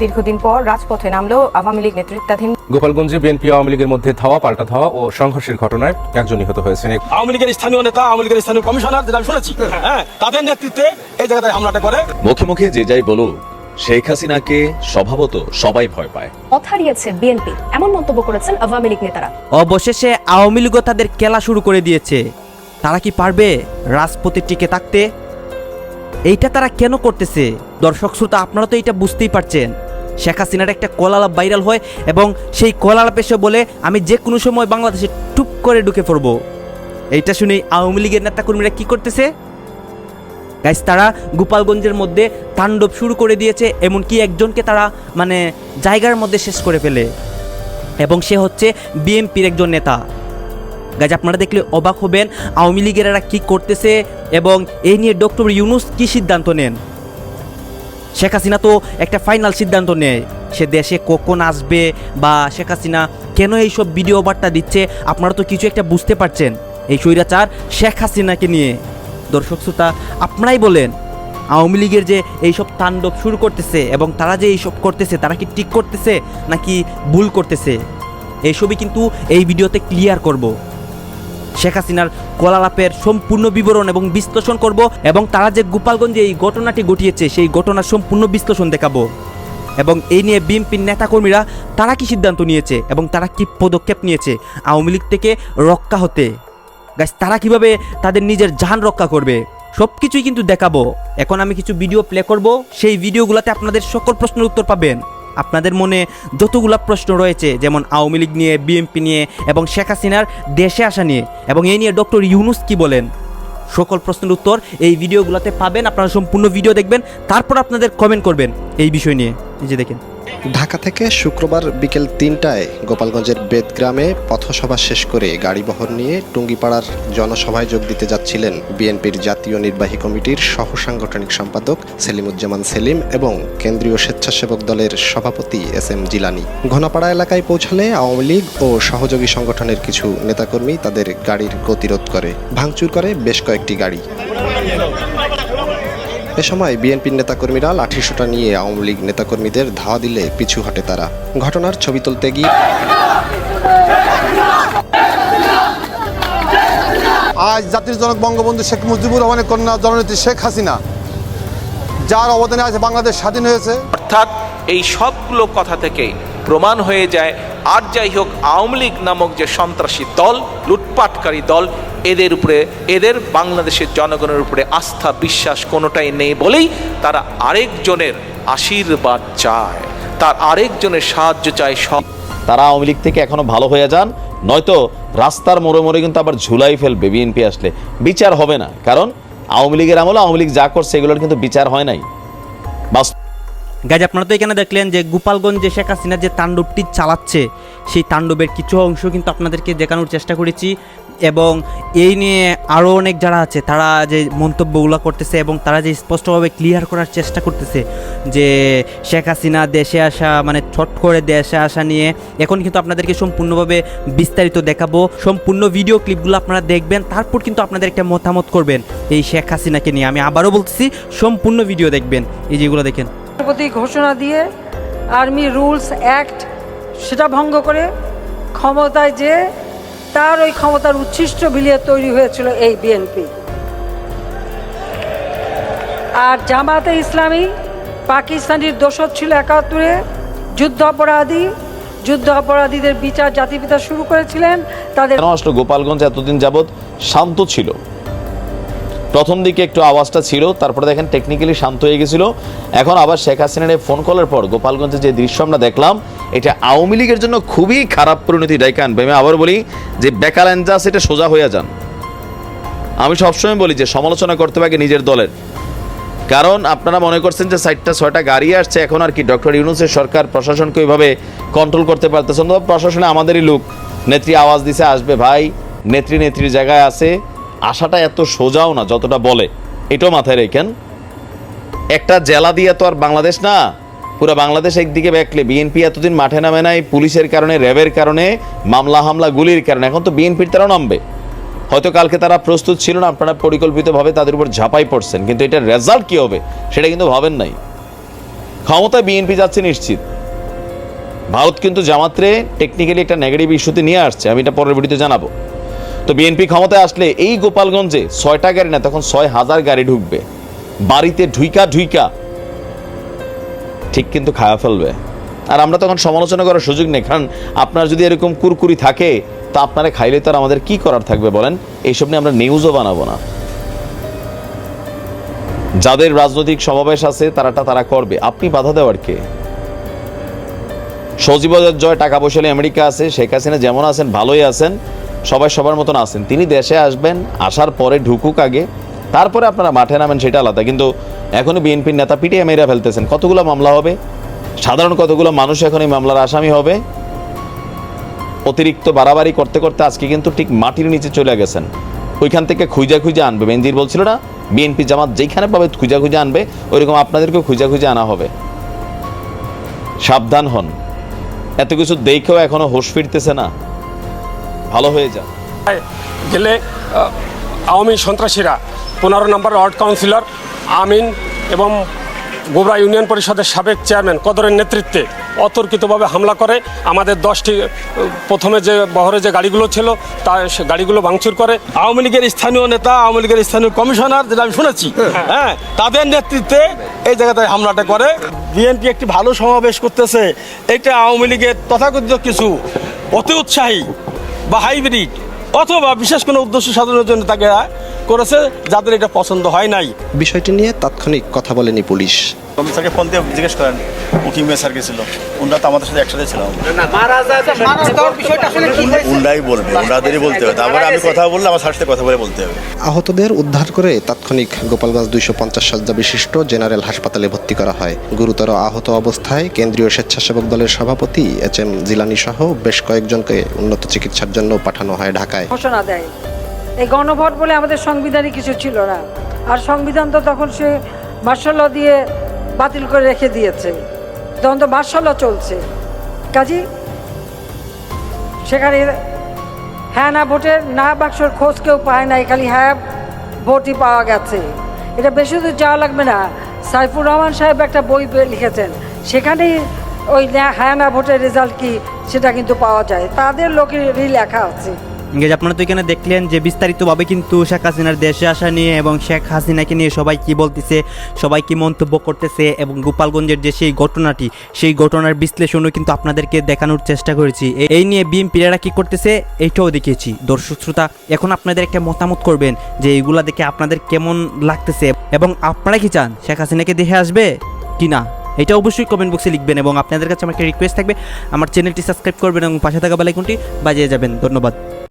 দীর্ঘদিন পর রাজপথে নামলো আওয়ামী লীগ নেতৃত্বাধীন গোপালগঞ্জে বিএনপি আওয়ামী লীগের মধ্যে ধাওয়া পাল্টা ধাওয়া ও সংঘর্ষের ঘটনায় একজন নিহত হয়েছেন। আওয়ামী লীগের স্থানীয় নেতা আওয়ামী লীগের স্থানীয় কমিশনার যেটা আমি শুনেছি হ্যাঁ তাদের নেতৃত্বে এই জায়গায় হামলাটা করে। মুখে মুখে যে যাই বলুক শেখ হাসিনাকে স্বভাবত সবাই ভয় পায়। কথা হারিয়েছে বিএনপি এমন মন্তব্য করেছেন আওয়ামী লীগ নেতারা। অবশেষে আওয়ামী লীগও তাদের খেলা শুরু করে দিয়েছে। তারা কি পারবে রাজপথে টিকে থাকতে? এইটা তারা কেন করতেছে? দর্শক শ্রোতা, আপনারা তো এটা বুঝতেই পারছেন। শেখ হাসিনার একটা কলালাপ ভাইরাল হয় এবং সেই কলালাপ এসে বলে আমি যে কোনো সময় বাংলাদেশে টুপ করে ঢুকে পড়ব। এইটা শুনে আওয়ামী লীগের নেতাকর্মীরা কী করতেছে? গাইস তারা গোপালগঞ্জের মধ্যে তাণ্ডব শুরু করে দিয়েছে, এমনকি একজনকে তারা মানে জায়গার মধ্যে শেষ করে ফেলে। এবং সে হচ্ছে বিএনপির একজন নেতা। গাছ আপনারা দেখলে অবাক হবেন আওয়ামী লীগের এরা কী করতেছে এবং এই নিয়ে ডক্টর ইউনুস কী সিদ্ধান্ত নেন? শেখ হাসিনা তো একটা ফাইনাল সিদ্ধান্ত নেয়। সে দেশে কখন আসবে বা শেখ হাসিনা কেন এইসব ভিডিও বার্তা দিচ্ছে, আপনারা তো কিছু একটা বুঝতে পারছেন। এই স্বৈরাচার শেখ হাসিনাকে নিয়ে। দর্শক শ্রোতা, আপনারাই বলেন, আওয়ামী লীগের যে এইসব তাণ্ডব শুরু করতেছে এবং তারা যে এইসব করতেছে, তারা কি ঠিক করতেছে নাকি ভুল করতেছে? এইসবই কিন্তু এই ভিডিওতে ক্লিয়ার করব। শেখ হাসিনার কলালাপের সম্পূর্ণ বিবরণ এবং বিশ্লেষণ করব এবং তারা যে গোপালগঞ্জে এই ঘটনাটি ঘটিয়েছে, সেই ঘটনার সম্পূর্ণ বিশ্লেষণ দেখাবো। এবং এই নিয়ে বিএনপির নেতাকর্মীরা তারা কি সিদ্ধান্ত নিয়েছে এবং তারা কি পদক্ষেপ নিয়েছে আওয়ামী লীগ থেকে রক্ষা হতে? গাছ তারা কীভাবে তাদের নিজের জান রক্ষা করবে? সব কিছুই কিন্তু দেখাবো। এখন আমি কিছু ভিডিও প্লে করব। সেই ভিডিওগুলোতে আপনাদের সকল প্রশ্নের উত্তর পাবেন। আপনাদের মনে যতগুলো প্রশ্ন রয়েছে, যেমন আওয়ামী লীগ নিয়ে, বিএনপি নিয়ে এবং শেখ হাসিনার দেশে আসা নিয়ে, এবং এই নিয়ে ডক্টর ইউনুস কি বলেন? সকল প্রশ্নের উত্তর এই ভিডিওগুলোতে পাবেন। আপনারা সম্পূর্ণ ভিডিও দেখবেন, তারপর আপনাদের কমেন্ট করবেন এই বিষয় নিয়ে। এই যে দেখেন। ঢাকা থেকে শুক্রবার বিকেল তিনটায় গোপালগঞ্জের বেদগ্রামে পথসভা শেষ করে গাড়িবহর নিয়ে টুঙ্গিপাড়ার জনসভায় যোগ দিতে যাচ্ছিলেন বিএনপির জাতীয় নির্বাহী কমিটির সহ সাংগঠনিক সম্পাদক সেলিমুজ্জামান সেলিম এবং কেন্দ্রীয় স্বেচ্ছাসেবক দলের সভাপতি এস এম জিলানি। ঘনাপাড়া এলাকায় পৌঁছালে আওয়ামী লীগ ও সহযোগী সংগঠনের কিছু নেতাকর্মী তাদের গাড়ির গতিরোধ করে, ভাঙচুর করে বেশ কয়েকটি গাড়ি। এ সময় বিএনপির নেতাকর্মীরা লাঠিসোঁটা নিয়ে আওয়ামী লীগ নেতাকর্মীদের ধাওয়া দিলে পিছু হটে তারা। ঘটনার ছবি তুলতে গিয়ে আজ জাতির জনক বঙ্গবন্ধু শেখ মুজিবুর রহমানের কন্যা জননেত্রী শেখ হাসিনা যার অবদানে আজ বাংলাদেশ স্বাধীন হয়েছে। অর্থাৎ এই সবগুলো কথা থেকে প্রমাণ হয়ে যায়। আর যাই হোক, আওয়ামী লীগ নামক যে সন্ত্রাসী দল, লুটপাটকারী দল, এদের উপরে, এদের বাংলাদেশের জনগণের উপরে আস্থা, বিশ্বাস কোনোটাই নেই বলেই তারা আরেকজনের আশীর্বাদ চায়। তার আরেকজনের সাহায্য চায় সব। তারা আওয়ামী লীগ থেকে এখনও ভালো হয়ে যান, নয়তো রাস্তার মোড়ে মোড়ে কিন্তু আবার ঝুলাই ফেলবে বিএনপি আসলে। বিচার হবে না, কারণ আওয়ামী লীগের আমলে আওয়ামী লীগ যা করছে এগুলোর কিন্তু বিচার হয় নাই। বাস্তব গাজ আপনারা তো এখানে দেখলেন যে গোপালগঞ্জে শেখ হাসিনা যে তাণ্ডবটি চালাচ্ছে, সেই তাণ্ডবের কিছু অংশ কিন্তু আপনাদেরকে দেখানোর চেষ্টা করেছি এবং এই নিয়ে আরও অনেক যারা আছে, তারা যে মন্তব্যগুলো করতেছে এবং তারা যে স্পষ্টভাবে ক্লিয়ার করার চেষ্টা করতেছে যে শেখ হাসিনা দেশে আসা মানে ছট করে দেশে আসা নিয়ে, এখন কিন্তু আপনাদেরকে সম্পূর্ণভাবে বিস্তারিত দেখাবো। সম্পূর্ণ ভিডিও ক্লিপগুলো আপনারা দেখবেন, তারপর কিন্তু আপনাদের একটা মতামত করবেন এই শেখ হাসিনাকে নিয়ে। আমি আবারও বলতেছি, সম্পূর্ণ ভিডিও দেখবেন। এই যেগুলো দেখেন। রাষ্ট্রপতি ঘোষণা দিয়ে আর্মি রুলস অ্যাক্ট সেটা ভঙ্গ করে ক্ষমতায় যে তার ওই ক্ষমতার উচ্ছিষ্ট বিলিয়ে তৈরি হয়েছিল এই বিএনপি আর জামাতে ইসলামী পাকিস্তানির দোষর ছিল একাত্তরে। যুদ্ধ অপরাধী, যুদ্ধ অপরাধীদের বিচার জাতিপিতা শুরু করেছিলেন। তাদের গোপালগঞ্জ এতদিন যাবৎ শান্ত ছিল। প্রথম দিকে একটু আওয়াজটা ছিল, তারপরে দেখেন টেকনিক্যালি শান্ত হয়ে গেছিল। এখন আবার শেখ হাসিনার ফোন কলের পর গোপালগঞ্জে যে দৃশ্য আমরা দেখলাম, এটা আওয়ামী লীগের জন্য খুবই খারাপ পরিণতি ডাইকে আনবে আমি আবার বলি যে বেকার বেকালেঞ্জাস এটা সোজা হয়ে যান। আমি সবসময় বলি যে সমালোচনা করতে পারে নিজের দলের। কারণ আপনারা মনে করছেন যে চারটা ছয়টা গাড়ি আসছে, এখন আর কি ডক্টর ইউনুসের সরকার প্রশাসনকে ওইভাবে কন্ট্রোল করতে পারতেছেন প্রশাসনে আমাদেরই লোক নেত্রী আওয়াজ দিছে, আসবে ভাই, নেত্রী নেত্রীর জায়গায় আছে। আশাটা এত সোজাও না যতটা বলে, এটাও মাথায় রেখেন। একটা জেলা দিয়ে তো আর বাংলাদেশ না, পুরো বাংলাদেশ একদিকে ব্যাকলে বিএনপি এতদিন মাঠে নামে নাই, পুলিশের কারণে, র্যাবের কারণে, মামলা, হামলা, গুলির কারণে। এখন তো বিএনপির তারাও নামবে। হয়তো কালকে তারা প্রস্তুত ছিল না, আপনারা পরিকল্পিতভাবে তাদের উপর ঝাঁপাই পড়ছেন, কিন্তু এটার রেজাল্ট কি হবে, সেটা কিন্তু ভাবেন নাই। ক্ষমতায় বিএনপি যাচ্ছে নিশ্চিত। ভারত কিন্তু জামাত্রে টেকনিক্যালি একটা নেগেটিভ ইস্যুতে নিয়ে আসছে, আমি এটা পরের ভিডিওতে জানাব। তো বিএনপি ক্ষমতায় আসলে এই গোপালগঞ্জে ছয়টা গাড়ি না, তখন ছয় হাজার গাড়ি ঢুকবে। বাড়িতে ঢুইকা ঢুইকা ঠিক কিন্তু খাওয়া ফেলবে। আর আমরা তখন সমালোচনা করার সুযোগ নেই, কারণ আপনার যদি এরকম কুরকুরি থাকে, তা আপনারা খাইলে তো আর আমাদের কি করার থাকবে বলেন? এইসব নিয়ে আমরা নিউজও বানাবো না। যাদের রাজনৈতিক সমাবেশ আছে, তারাটা তারা করবে। আপনি বাধা দেওয়ার কে? সজীব জয় টাকা পয়সা আমেরিকা আছে, শেখ হাসিনা যেমন আছেন, ভালোই আছেন। সবাই সবার মতন আছেন। তিনি দেশে আসবেন, আসার পরে ঢুকুক আগে, তারপরে আপনারা মাঠে নামেন সেটা আলাদা। কিন্তু এখনও বিএনপির নেতা পিটিয়ে মেয়েরা ফেলতেছেন। কতগুলো মামলা হবে? সাধারণ কতগুলো মানুষ এখন এই মামলার আসামি হবে? অতিরিক্ত বাড়াবাড়ি করতে করতে আজকে কিন্তু ঠিক মাটির নিচে চলে গেছেন। ওইখান থেকে খুঁজা খুঁজে আনবে। বেঞ্জির বলছিল না, বিএনপি জামাত যেখানে পাবে খুঁজা খুঁজে আনবে, ওইরকম আপনাদেরকেও খুঁজা খুঁজে আনা হবে। সাবধান হন। এত কিছু দেখেও এখনও হোশ ফিরতেছে না। ভালো হয়ে যান। গেলে আওয়ামী সন্ত্রাসীরা পনেরো নম্বর ওয়ার্ড কাউন্সিলর আমিন এবং গোবরা ইউনিয়ন পরিষদের সাবেক চেয়ারম্যান কদরের নেতৃত্বে অতর্কিতভাবে হামলা করে। আমাদের দশটি প্রথমে যে বহরে যে গাড়িগুলো ছিল তা সে গাড়িগুলো ভাঙচুর করে। আওয়ামী লীগের স্থানীয় নেতা আওয়ামী লীগের স্থানীয় কমিশনার যেটা আমি শুনেছি হ্যাঁ। তাদের নেতৃত্বে এই জায়গাতে হামলাটা করে। বিএনপি একটি ভালো সমাবেশ করতেছে। এটা আওয়ামী লীগের তথাকথিত কিছু অতি উৎসাহী বা হাইব্রিড অথবা বিশেষ কোনো উদ্দেশ্য সাধনের জন্য তাকে করেছে যাদের এটা পছন্দ হয় নাই। বিষয়টি নিয়ে তাৎক্ষণিক কথা বলেনি পুলিশ। স্যারকে ফোন দিয়ে জিজ্ঞেস করেন উকিম স্যার গেছিল? ওনারা তো আমাদের সাথে একসাথে ছিলাম। উন্ডাই বলবে ওনাদেরই বলতে হবে। তারপরে আমি কথা বললে আমার স্যার সাথে কথা বলে বলতে হবে। আহতদের উদ্ধার করে তাৎক্ষণিক গোপালগঞ্জ দুইশো পঞ্চাশ শয্যা বিশিষ্ট জেনারেল হাসপাতালে ভর্তি করা হয়। গুরুতর আহত অবস্থায় কেন্দ্রীয় স্বেচ্ছাসেবক দলের সভাপতি এইচ এম জিলানি সহ বেশ কয়েকজনকে উন্নত চিকিৎসার জন্য পাঠানো হয় ঢাকায়। ঘোষণা দেয়। এই গণভোট বলে আমাদের সংবিধানে কিছু ছিল না। আর সংবিধান তো তখন সে মার্শাল দিয়ে বাতিল করে রেখে দিয়েছে। তখন তো মার্শাল চলছে। কাজী, সেখানে হ্যাঁ না ভোটের না বাক্সর খোঁজ কেউ পায় নাই, খালি হ্যাঁ ভোটই পাওয়া গেছে। এটা বেশি দূর যাওয়া লাগবে না। সাইফুর রহমান সাহেব একটা বই লিখেছেন। সেখানেই ওই হ্যাঁ না ভোটের রেজাল্ট কি সেটা কিন্তু পাওয়া যায়। তাদের লোকেরই লেখা আছে। ইংরেজ আপনারা তো এখানে দেখলেন যে বিস্তারিতভাবে কিন্তু শেখ হাসিনার দেশে আসা নিয়ে এবং শেখ হাসিনাকে নিয়ে সবাই কি বলতেছে, সবাই কি মন্তব্য করতেছে এবং গোপালগঞ্জের যে সেই ঘটনাটি, সেই ঘটনার বিশ্লেষণও কিন্তু আপনাদেরকে দেখানোর চেষ্টা করেছি। এই নিয়ে বিম বিএমপিরা কি করতেছে, এইটাও দেখিয়েছি। দর্শক শ্রোতা, এখন আপনাদের একটা মতামত করবেন যে এইগুলা দেখে আপনাদের কেমন লাগতেছে এবং আপনারা কি চান, শেখ হাসিনাকে দেখে আসবে কি না? এটা অবশ্যই কমেন্ট বক্সে লিখবেন এবং আপনাদের কাছে আমার একটা রিকোয়েস্ট থাকবে, আমার চ্যানেলটি সাবস্ক্রাইব করবেন এবং পাশে থাকা বেলাইকনটি বাজিয়ে যাবেন। ধন্যবাদ।